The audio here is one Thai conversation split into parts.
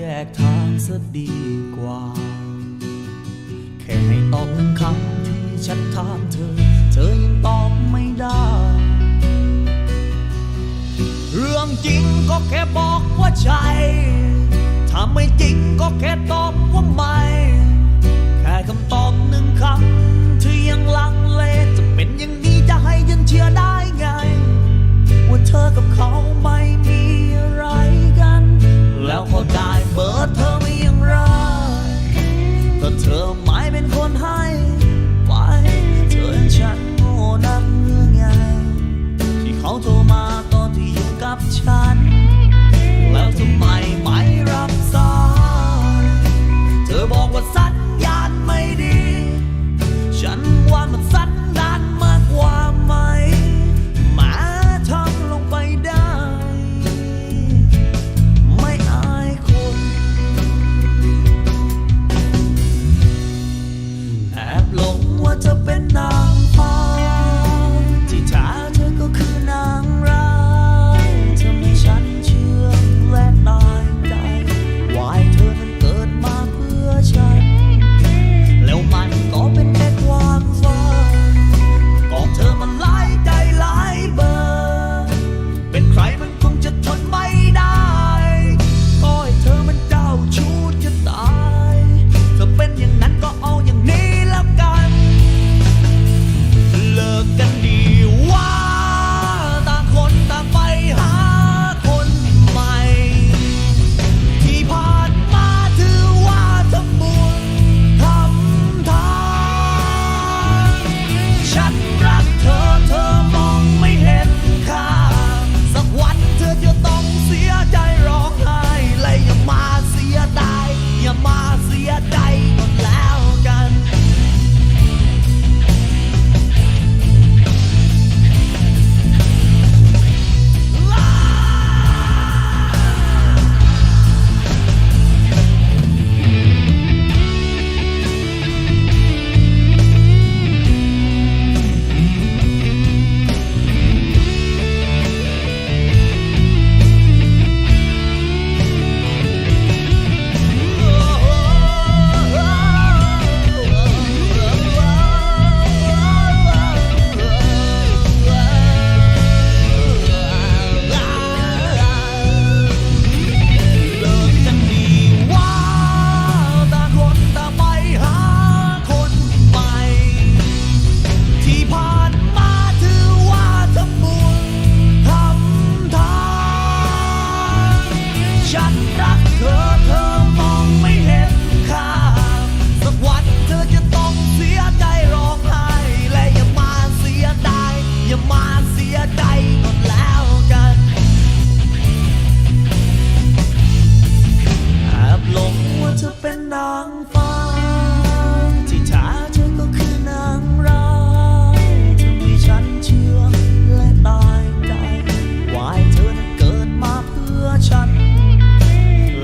แยกทางซะดีกว่า แค่ให้ตอบหนึ่งคำที่ฉันถามเธอ เธอยังตอบไม่ได้ เรื่องจริงก็แค่บอกว่าใช่ ถ้าไม่จริงก็แค่ตอบ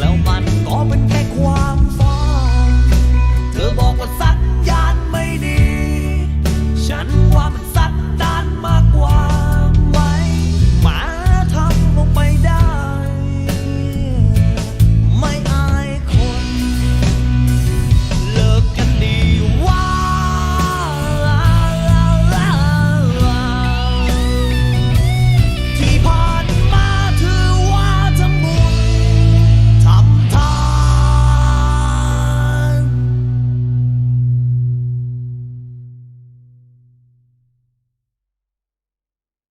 well, my